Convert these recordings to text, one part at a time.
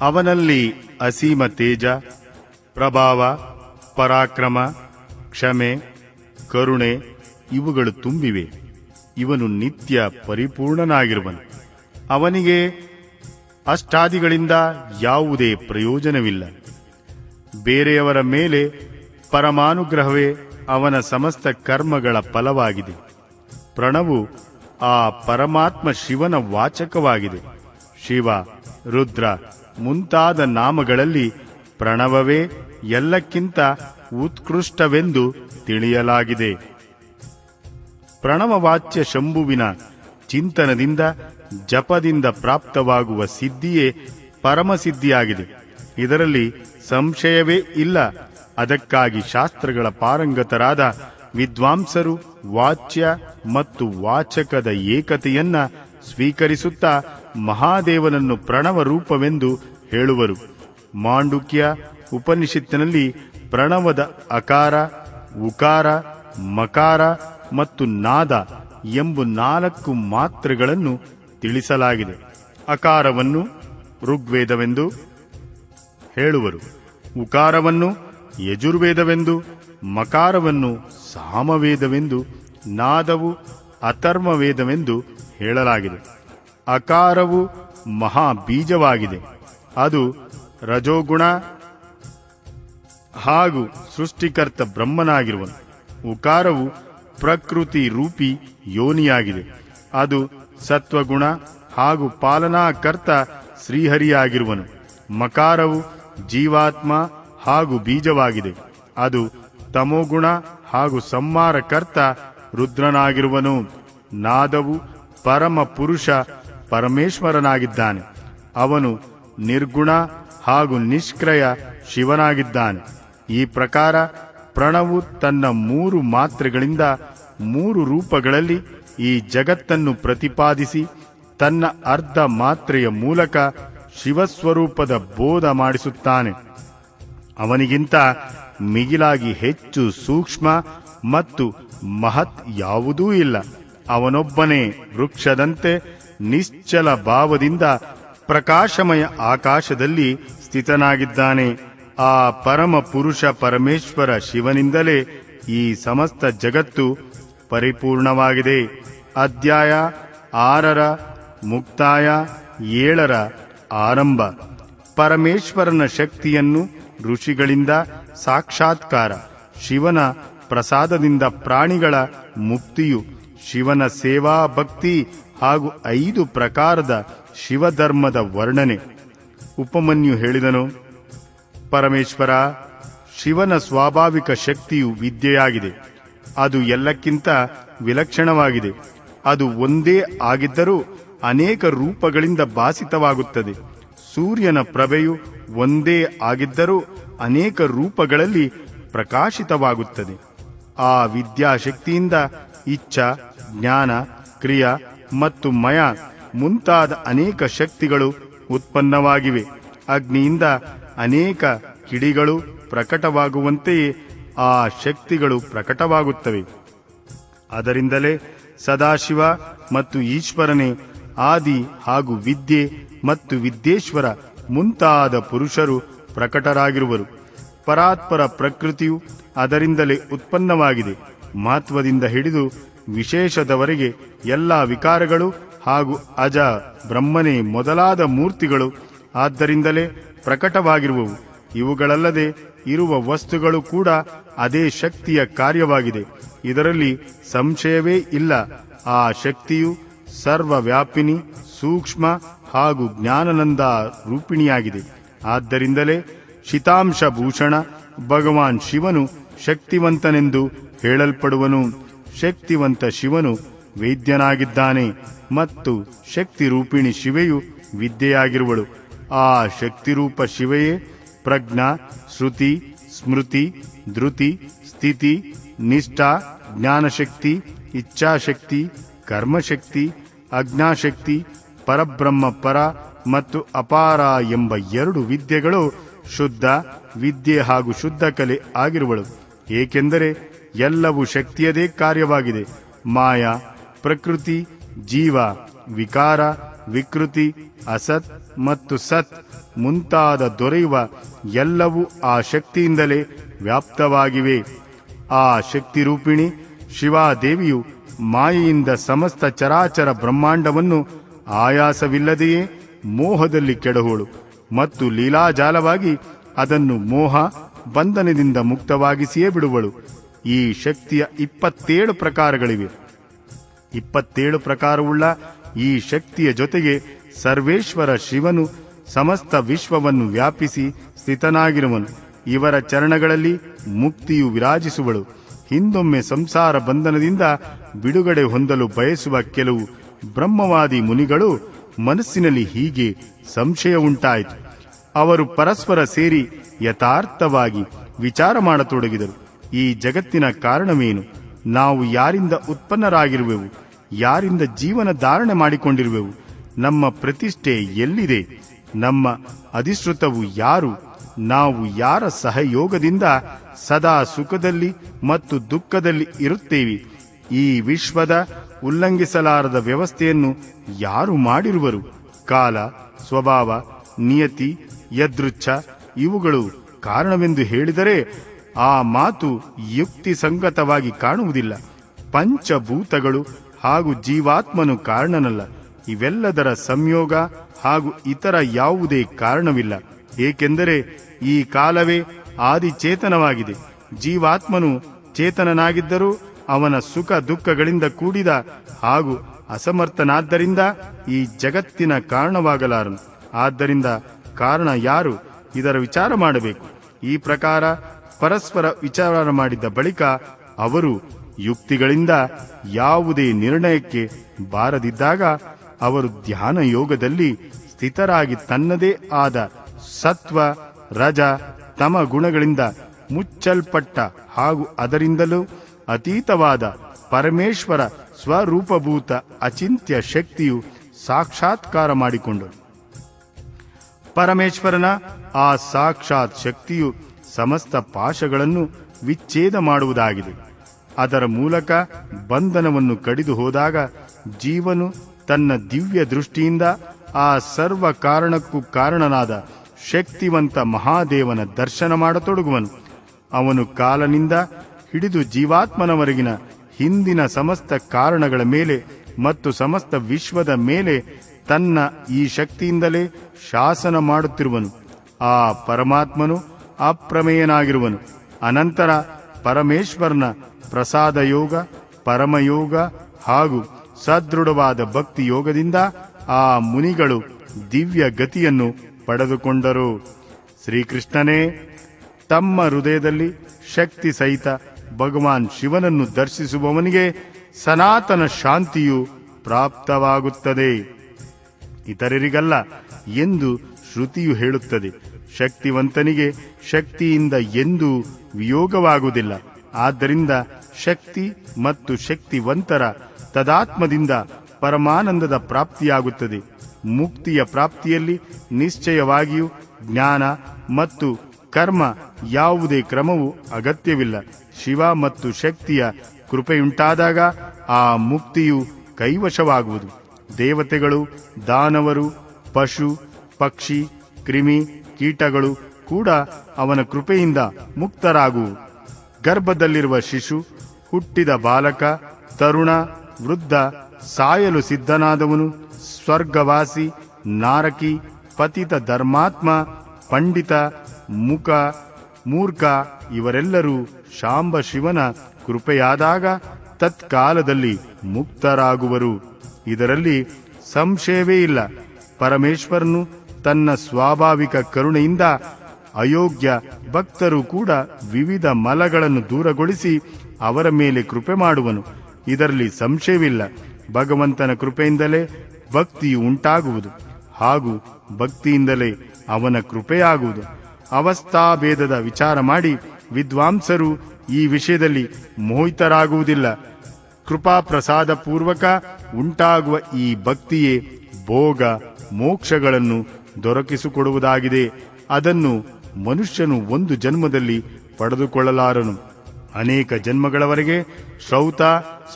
ಅವನಲ್ಲಿ ಅಸೀಮ ತೇಜ, ಪ್ರಭಾವ, ಪರಾಕ್ರಮ, ಕ್ಷಮೆ, ಕರುಣೆ ಇವುಗಳು ತುಂಬಿವೆ. ಇವನು ನಿತ್ಯ ಪರಿಪೂರ್ಣನಾಗಿರುವನು. ಅವನಿಗೆ ಅಷ್ಟಾದಿಗಳಿಂದ ಯಾವುದೇ ಪ್ರಯೋಜನವಿಲ್ಲ. ಬೇರೆಯವರ ಮೇಲೆ ಪರಮಾನುಗ್ರಹವೇ ಅವನ ಸಮಸ್ತ ಕರ್ಮಗಳ ಫಲವಾಗಿದೆ. ಪ್ರಣವು ಆ ಪರಮಾತ್ಮ ಶಿವನ ವಾಚಕವಾಗಿದೆ. ಶಿವ, ರುದ್ರ ಮುಂತಾದ ನಾಮಗಳಲ್ಲಿ ಪ್ರಣವವೇ ಎಲ್ಲಕ್ಕಿಂತ ಉತ್ಕೃಷ್ಟವೆಂದು ತಿಳಿಯಲಾಗಿದೆ. ಪ್ರಣವವಾಚ್ಯ ಶಂಭುವಿನ ಚಿಂತನದಿಂದ ಜಪದಿಂದ ಪ್ರಾಪ್ತವಾಗುವ ಸಿದ್ಧಿಯೇ ಪರಮಸಿದ್ಧಿಯಾಗಿದೆ. ಇದರಲ್ಲಿ ಸಂಶಯವೇ ಇಲ್ಲ. ಅದಕ್ಕಾಗಿ ಶಾಸ್ತ್ರಗಳ ಪಾರಂಗತರಾದ ವಿದ್ವಾಂಸರು ವಾಚ್ಯ ಮತ್ತು ವಾಚಕದ ಏಕತೆಯನ್ನ ಸ್ವೀಕರಿಸುತ್ತಾ ಮಹಾದೇವನನ್ನು ಪ್ರಣವ ರೂಪವೆಂದು ಹೇಳುವರು. ಮಾಂಡುಕ್ಯ ಉಪನಿಷತ್ತಿನಲ್ಲಿ ಪ್ರಣವದ ಅಕಾರ, ಉಕಾರ, ಮಕಾರ ಮತ್ತು ನಾದ ಎಂಬ ನಾಲ್ಕು ಮಾತ್ರೆಗಳನ್ನು ತಿಳಿಸಲಾಗಿದೆ. ಅಕಾರವನ್ನು ಋಗ್ವೇದವೆಂದು ಹೇಳುವರು. ಉಕಾರವನ್ನು ಯಜುರ್ವೇದವೆಂದು, ಮಕಾರವನ್ನು ಸಾಮವೇದವೆಂದು, ನಾದವು ಅಥರ್ಮವೇದವೆಂದು ಹೇಳಲಾಗಿದೆ. ಅಕಾರವು ಮಹಾಬೀಜವಾಗಿದೆ. ಅದು ರಜೋಗುಣ ಹಾಗೂ ಸೃಷ್ಟಿಕರ್ತ ಬ್ರಹ್ಮನಾಗಿರುವನು. ಉಕಾರವು ಪ್ರಕೃತಿ ರೂಪಿ ಯೋನಿಯಾಗಿದೆ. ಅದು ಸತ್ವಗುಣ ಹಾಗೂ ಪಾಲನಾಕರ್ತ ಶ್ರೀಹರಿಯಾಗಿರುವನು. ಮಕಾರವು ಜೀವಾತ್ಮ ಹಾಗೂ ಬೀಜವಾಗಿದೆ. ಅದು ತಮೋಗುಣ ಹಾಗೂ ಸಂಹಾರಕರ್ತ ರುದ್ರನಾಗಿರುವನು. ನಾದವು ಪರಮ ಪುರುಷ ಪರಮೇಶ್ವರನಾಗಿದ್ದಾನೆ. ಅವನು ನಿರ್ಗುಣ ಹಾಗೂ ನಿಷ್ಕ್ರಯ ಶಿವನಾಗಿದ್ದಾನೆ. ಈ ಪ್ರಕಾರ ಪ್ರಣವು ತನ್ನ ಮೂರು ಮಾತ್ರೆಗಳಿಂದ ಮೂರು ರೂಪಗಳಲ್ಲಿ ಈ ಜಗತ್ತನ್ನು ಪ್ರತಿಪಾದಿಸಿ ತನ್ನ ಅರ್ಧ ಮಾತ್ರೆಯ ಮೂಲಕ ಶಿವಸ್ವರೂಪದ ಬೋಧ ಮಾಡಿಸುತ್ತಾನೆ. ಅವನಿಗಿಂತ ಮಿಗಿಲಾಗಿ ಹೆಚ್ಚು ಸೂಕ್ಷ್ಮ ಮತ್ತು ಮಹತ್ ಯಾವುದೂ ಇಲ್ಲ. ಅವನೊಬ್ಬನೇ ವೃಕ್ಷದಂತೆ ನಿಶ್ಚಲ ಭಾವದಿಂದ ಪ್ರಕಾಶಮಯ ಆಕಾಶದಲ್ಲಿ ಸ್ಥಿತನಾಗಿದ್ದಾನೆ. ಆ ಪರಮ ಪುರುಷ ಪರಮೇಶ್ವರ ಶಿವನಿಂದಲೇ ಈ ಸಮಸ್ತ ಜಗತ್ತು ಪರಿಪೂರ್ಣವಾಗಿದೆ. ಅಧ್ಯಾಯ ಆರರ ಮುಕ್ತಾಯ ಏಳರ ಆರಂಭ. ಪರಮೇಶ್ವರನ ಶಕ್ತಿಯನ್ನು ಋಷಿಗಳಿಂದ ಸಾಕ್ಷಾತ್ಕಾರ, ಶಿವನ ಪ್ರಸಾದದಿಂದ ಪ್ರಾಣಿಗಳ ಮುಕ್ತಿಯು, ಶಿವನ ಸೇವಾ ಭಕ್ತಿ ಹಾಗೂ ಐದು ಪ್ರಕಾರದ ಶಿವಧರ್ಮದ ವರ್ಣನೆ. ಉಪಮನ್ಯು ಹೇಳಿದನು, ಪರಮೇಶ್ವರ, ಶಿವನ ಸ್ವಾಭಾವಿಕ ಶಕ್ತಿಯು ವಿದ್ಯೆಯಾಗಿದೆ. ಅದು ಎಲ್ಲಕ್ಕಿಂತ ವಿಲಕ್ಷಣವಾಗಿದೆ. ಅದು ಒಂದೇ ಆಗಿದ್ದರೂ ಅನೇಕ ರೂಪಗಳಿಂದ ಭಾಸಿತವಾಗುತ್ತದೆ. ಸೂರ್ಯನ ಪ್ರಭೆಯು ಒಂದೇ ಆಗಿದ್ದರೂ ಅನೇಕ ರೂಪಗಳಲ್ಲಿ ಪ್ರಕಾಶಿತವಾಗುತ್ತದೆ. ಆ ವಿದ್ಯಾಶಕ್ತಿಯಿಂದ ಇಚ್ಛಾ, ಜ್ಞಾನ, ಕ್ರಿಯಾ ಮತ್ತು ಮಯ ಮುಂತಾದ ಅನೇಕ ಶಕ್ತಿಗಳು ಉತ್ಪನ್ನವಾಗಿವೆ. ಅಗ್ನಿಯಿಂದ ಅನೇಕ ಕಿಡಿಗಳು ಪ್ರಕಟವಾಗುವಂತೆಯೇ ಆ ಶಕ್ತಿಗಳು ಪ್ರಕಟವಾಗುತ್ತವೆ. ಅದರಿಂದಲೇ ಸದಾಶಿವ ಮತ್ತು ಈಶ್ವರನೇ ಆದಿ ಹಾಗೂ ವಿದ್ಯೆ ಮತ್ತು ವಿದ್ಯೇಶ್ವರ ಮುಂತಾದ ಪುರುಷರು ಪ್ರಕಟರಾಗಿರುವರು. ಪರಾತ್ಪರ ಪ್ರಕೃತಿಯು ಅದರಿಂದಲೇ ಉತ್ಪನ್ನವಾಗಿದೆ. ಮಹತ್ವದಿಂದ ಹಿಡಿದು ವಿಶೇಷದವರೆಗೆ ಎಲ್ಲ ವಿಕಾರಗಳು ಹಾಗೂ ಅಜ ಬ್ರಹ್ಮನೇ ಮೊದಲಾದ ಮೂರ್ತಿಗಳು ಆದ್ದರಿಂದಲೇ ಪ್ರಕಟವಾಗಿರುವವು. ಇವುಗಳಲ್ಲದೆ ಇರುವ ವಸ್ತುಗಳು ಕೂಡ ಅದೇ ಶಕ್ತಿಯ ಕಾರ್ಯವಾಗಿದೆ. ಇದರಲ್ಲಿ ಸಂಶಯವೇ ಇಲ್ಲ. ಆ ಶಕ್ತಿಯು ಸರ್ವವ್ಯಾಪಿನಿ, ಸೂಕ್ಷ್ಮ ಹಾಗೂ ಜ್ಞಾನನಂದ ರೂಪಿಣಿಯಾಗಿದೆ. ಆದ್ದರಿಂದಲೇ ಶಿತಾಂಶ ಭೂಷಣ ಭಗವಾನ್ ಶಿವನು ಶಕ್ತಿವಂತನೆಂದು ಹೇಳಲ್ಪಡುವನು. ಶಕ್ತಿವಂತ ಶಿವನು ವೈದ್ಯನಾಗಿದ್ದಾನೆ ಮತ್ತು ಶಕ್ತಿ ರೂಪಿಣಿ ಶಿವೆಯು ವಿದ್ಯೆಯಾಗಿರುವಳು. ಆ ಶಕ್ತಿರೂಪ ಶಿವೆಯೇ ಪ್ರಜ್ಞಾ, ಶ್ರುತಿ, ಸ್ಮೃತಿ, ಧೃತಿ, ಸ್ಥಿತಿ, ನಿಷ್ಠಾ, ಜ್ಞಾನಶಕ್ತಿ, ಇಚ್ಛಾಶಕ್ತಿ, ಕರ್ಮಶಕ್ತಿ, ಅಜ್ಞಾಶಕ್ತಿ, ಪರಬ್ರಹ್ಮ ಪರ ಮತ್ತು ಅಪಾರ ಎಂಬ ಎರಡು ವಿದ್ಯೆಗಳು ಶುದ್ಧ, ವಿದ್ಯೆ ಹಾಗೂ ಶುದ್ಧ ಕಲೆ ಆಗಿರುವಳು. ಏಕೆಂದರೆ ಎಲ್ಲವೂ ಶಕ್ತಿಯದೇ ಕಾರ್ಯವಾಗಿದೆ. ಮಾಯಾ, ಪ್ರಕೃತಿ, ಜೀವ, ವಿಕಾರ, ವಿಕೃತಿ, ಅಸತ್ ಮತ್ತು ಸತ್ ಮುಂತಾದ ದೊರೆಯುವ ಎಲ್ಲವೂ ಆ ಶಕ್ತಿಯಿಂದಲೇ ವ್ಯಾಪ್ತವಾಗಿವೆ. ಆ ಶಕ್ತಿ ರೂಪಿಣಿ ಶಿವಾದೇವಿಯು ಮಾಯೆಯಿಂದ ಸಮಸ್ತ ಚರಾಚರ ಬ್ರಹ್ಮಾಂಡವನ್ನು ಆಯಾಸವಿಲ್ಲದೆಯೇ ಮೋಹದಲ್ಲಿ ಕೆಡಹೋಳು ಮತ್ತು ಲೀಲಾಜಾಲವಾಗಿ ಅದನ್ನು ಮೋಹ, ಬಂಧನದಿಂದ ಮುಕ್ತವಾಗಿಸಿಯೇ ಬಿಡುವಳು. ಈ ಶಕ್ತಿಯ ಇಪ್ಪತ್ತೇಳು ಪ್ರಕಾರಗಳಿವೆ. ಇಪ್ಪತ್ತೇಳು ಪ್ರಕಾರವುಳ್ಳ ಈ ಶಕ್ತಿಯ ಜೊತೆಗೆ ಸರ್ವೇಶ್ವರ ಶಿವನು ಸಮಸ್ತ ವಿಶ್ವವನ್ನು ವ್ಯಾಪಿಸಿ ಸ್ಥಿತನಾಗಿರುವನು. ಇವರ ಚರಣಗಳಲ್ಲಿ ಮುಕ್ತಿಯು ವಿರಾಜಿಸುವಳು. ಹಿಂದೊಮ್ಮೆ ಸಂಸಾರ ಬಂಧನದಿಂದ ಬಿಡುಗಡೆ ಹೊಂದಲು ಬಯಸುವ ಕೆಲವು ಬ್ರಹ್ಮವಾದಿ ಮುನಿಗಳು ಮನಸ್ಸಿನಲ್ಲಿ ಹೀಗೆ ಸಂಶಯ ಉಂಟಾಯಿತು ಅವರು ಪರಸ್ಪರ ಸೇರಿ ಯಥಾರ್ಥವಾಗಿ ವಿಚಾರ ಮಾಡತೊಡಗಿದರು. ಈ ಜಗತ್ತಿನ ಕಾರಣವೇನು? ನಾವು ಯಾರಿಂದ ಉತ್ಪನ್ನರಾಗಿರುವೆವು? ಯಾರಿಂದ ಜೀವನ ಧಾರಣೆ ಮಾಡಿಕೊಂಡಿರುವೆವು? ನಮ್ಮ ಪ್ರತಿಷ್ಠೆ ಎಲ್ಲಿದೆ? ನಮ್ಮ ಅಧಿಶ್ರುತವು ಯಾರು? ನಾವು ಯಾರ ಸಹಯೋಗದಿಂದ ಸದಾ ಸುಖದಲ್ಲಿ ಮತ್ತು ದುಃಖದಲ್ಲಿ ಇರುತ್ತೇವೆ? ಈ ವಿಶ್ವದ ಉಲ್ಲಂಘಿಸಲಾರದ ವ್ಯವಸ್ಥೆಯನ್ನು ಯಾರು ಮಾಡಿರುವರು? ಕಾಲ, ಸ್ವಭಾವ, ನಿಯತಿ, ಯದೃಚ್ಛ ಇವುಗಳು ಕಾರಣವೆಂದು ಹೇಳಿದರೆ ಆ ಮಾತು ಯುಕ್ತಿ ಸಂಗತವಾಗಿ ಕಾಣುವುದಿಲ್ಲ. ಪಂಚಭೂತಗಳು ಹಾಗೂ ಜೀವಾತ್ಮನು ಕಾರಣನಲ್ಲ. ಇವೆಲ್ಲದರ ಸಂಯೋಗ ಹಾಗೂ ಇತರ ಯಾವುದೇ ಕಾರಣವಿಲ್ಲ. ಏಕೆಂದರೆ ಈ ಕಾಲವೇ ಆದಿಚೇತನವಾಗಿದೆ. ಜೀವಾತ್ಮನು ಚೇತನನಾಗಿದ್ದರೂ ಅವನ ಸುಖ ದುಃಖಗಳಿಂದ ಕೂಡಿದ ಹಾಗೂ ಅಸಮರ್ಥನಾದ್ದರಿಂದ ಈ ಜಗತ್ತಿನ ಕಾರಣವಾಗಲಾರನು. ಆದ್ದರಿಂದ ಕಾರಣ ಯಾರು? ಇದರ ವಿಚಾರ ಮಾಡಬೇಕು. ಈ ಪ್ರಕಾರ ಪರಸ್ಪರ ವಿಚಾರ ಮಾಡಿದ ಬಳಿಕ ಅವರು ಯುಕ್ತಿಗಳಿಂದ ಯಾವುದೇ ನಿರ್ಣಯಕ್ಕೆ ಬಾರದಿದ್ದಾಗ ಅವರು ಧ್ಯಾನ ಯೋಗದಲ್ಲಿ ಸ್ಥಿತರಾಗಿ ತನ್ನದೇ ಆದ ಸತ್ವ, ರಜ, ತಮ ಗುಣಗಳಿಂದ ಮುಚ್ಚಲ್ಪಟ್ಟ ಹಾಗೂ ಅದರಿಂದಲೂ ಅತೀತವಾದ ಪರಮೇಶ್ವರ ಸ್ವರೂಪಭೂತ ಅಚಿಂತ್ಯ ಶಕ್ತಿಯು ಸಾಕ್ಷಾತ್ಕಾರ ಮಾಡಿಕೊಂಡರು. ಪರಮೇಶ್ವರನ ಆ ಸಾಕ್ಷಾತ್ ಶಕ್ತಿಯು ಸಮಸ್ತ ಪಾಶಗಳನ್ನು ವಿಚ್ಛೇದ ಮಾಡುವುದಾಗಿದೆ. ಅದರ ಮೂಲಕ ಬಂಧನವನ್ನು ಕಡಿದು ಹೋದಾಗ ಜೀವನು ತನ್ನ ದಿವ್ಯ ದೃಷ್ಟಿಯಿಂದ ಆ ಸರ್ವ ಕಾರಣಕ್ಕೂ ಕಾರಣನಾದ ಶಕ್ತಿವಂತ ಮಹಾದೇವನ ದರ್ಶನ ಮಾಡತೊಡಗುವನು. ಅವನು ಕಾಲನಿಂದ ಹಿಡಿದು ಜೀವಾತ್ಮನವರೆಗಿನ ಹಿಂದಿನ ಸಮಸ್ತ ಕಾರಣಗಳ ಮೇಲೆ ಮತ್ತು ಸಮಸ್ತ ವಿಶ್ವದ ಮೇಲೆ ತನ್ನ ಈ ಶಕ್ತಿಯಿಂದಲೇ ಶಾಸನ ಮಾಡುತ್ತಿರುವನು. ಆ ಪರಮಾತ್ಮನು ಅಪ್ರಮೇಯನಾಗಿರುವನು. ಅನಂತರ ಪರಮೇಶ್ವರನ ಪ್ರಸಾದ ಯೋಗ ಪರಮಯೋಗ ಹಾಗೂ ಸದೃಢವಾದ ಭಕ್ತಿ ಯೋಗದಿಂದ ಆ ಮುನಿಗಳು ದಿವ್ಯ ಗತಿಯನ್ನು ಪಡೆದುಕೊಂಡರು. ಶ್ರೀಕೃಷ್ಣನೇ, ತಮ್ಮ ಹೃದಯದಲ್ಲಿ ಶಕ್ತಿ ಸಹಿತ ಭಗವಾನ್ ಶಿವನನ್ನು ದರ್ಶಿಸುವವನಿಗೆ ಸನಾತನ ಶಾಂತಿಯು ಪ್ರಾಪ್ತವಾಗುತ್ತದೆ. ಇತರರಿಗಲ್ಲ ಎಂದು ಶ್ರುತಿಯು ಹೇಳುತ್ತದೆ. ಶಕ್ತಿವಂತನಿಗೆ ಶಕ್ತಿಯಿಂದ ಎಂದೂ ವಿಯೋಗವಾಗುವುದಿಲ್ಲ. ಆದ್ದರಿಂದ ಶಕ್ತಿ ಮತ್ತು ಶಕ್ತಿವಂತರ ತದಾತ್ಮದಿಂದ ಪರಮಾನಂದದ ಪ್ರಾಪ್ತಿಯಾಗುತ್ತದೆ. ಮುಕ್ತಿಯ ಪ್ರಾಪ್ತಿಯಲ್ಲಿ ನಿಶ್ಚಯವಾಗಿಯೂ ಜ್ಞಾನ ಮತ್ತು ಕರ್ಮ ಯಾವುದೇ ಕ್ರಮವು ಅಗತ್ಯವಿಲ್ಲ. ಶಿವ ಮತ್ತು ಶಕ್ತಿಯ ಕೃಪೆಯುಂಟಾದಾಗ ಆ ಮುಕ್ತಿಯು ಕೈವಶವಾಗುವುದು. ದೇವತೆಗಳು, ದಾನವರು, ಪಶು, ಪಕ್ಷಿ, ಕ್ರಿಮಿ ಕೀಟಗಳು ಕೂಡ ಅವನ ಕೃಪೆಯಿಂದ ಮುಕ್ತರಾಗುವು ಗರ್ಭದಲ್ಲಿರುವ ಶಿಶು, ಹುಟ್ಟಿದ ಬಾಲಕ, ತರುಣ, ವೃದ್ಧ, ಸಾಯಲು ಸಿದ್ಧನಾದವನು, ಸ್ವರ್ಗವಾಸಿ, ನಾರಕಿ, ಪತಿತ ಧರ್ಮಾತ್ಮ, ಪಂಡಿತ, ಮುಖ, ಮೂರ್ಖ ಇವರೆಲ್ಲರೂ ಶಾಂಬ ಶಿವನ ಕೃಪೆಯಾದಾಗ ತತ್ಕಾಲದಲ್ಲಿ ಮುಕ್ತರಾಗುವರು. ಇದರಲ್ಲಿ ಸಂಶಯವೇ ಇಲ್ಲ. ಪರಮೇಶ್ವರನು ತನ್ನ ಸ್ವಾಭಾವಿಕ ಕರುಣೆಯಿಂದ ಅಯೋಗ್ಯ ಭಕ್ತರು ಕೂಡ ವಿವಿಧ ಮಲಗಳನ್ನು ದೂರಗೊಳಿಸಿ ಅವರ ಮೇಲೆ ಕೃಪೆ ಮಾಡುವನು. ಇದರಲ್ಲಿ ಸಂಶಯವಿಲ್ಲ. ಭಗವಂತನ ಕೃಪೆಯಿಂದಲೇ ಭಕ್ತಿಯು ಉಂಟಾಗುವುದು ಹಾಗೂ ಭಕ್ತಿಯಿಂದಲೇ ಅವನ ಕೃಪೆಯಾಗುವುದು ಅವಸ್ಥಾಭೇದದ ವಿಚಾರ ಮಾಡಿ ವಿದ್ವಾಂಸರು ಈ ವಿಷಯದಲ್ಲಿ ಮೋಹಿತರಾಗುವುದಿಲ್ಲ. ಕೃಪಾ ಪ್ರಸಾದ ಪೂರ್ವಕ ಉಂಟಾಗುವ ಈ ಭಕ್ತಿಯೇ ಭೋಗ ಮೋಕ್ಷಗಳನ್ನು ದೊರಕಿಸಿಕೊಡುವುದಾಗಿದೆ. ಅದನ್ನು ಮನುಷ್ಯನು ಒಂದು ಜನ್ಮದಲ್ಲಿ ಪಡೆದುಕೊಳ್ಳಲಾರನು. ಅನೇಕ ಜನ್ಮಗಳವರೆಗೆ ಶ್ರೌತ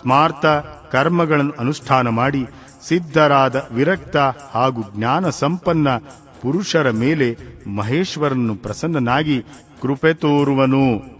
ಸ್ಮಾರ್ತ ಕರ್ಮಗಳನ್ನು ಅನುಷ್ಠಾನ ಮಾಡಿ ಸಿದ್ಧರಾದ ವಿರಕ್ತ ಹಾಗೂ ಜ್ಞಾನ ಸಂಪನ್ನ ಪುರುಷರ ಮೇಲೆ ಮಹೇಶ್ವರನ್ನು ಪ್ರಸನ್ನನಾಗಿ ಕೃಪೆ ತೋರುವನು.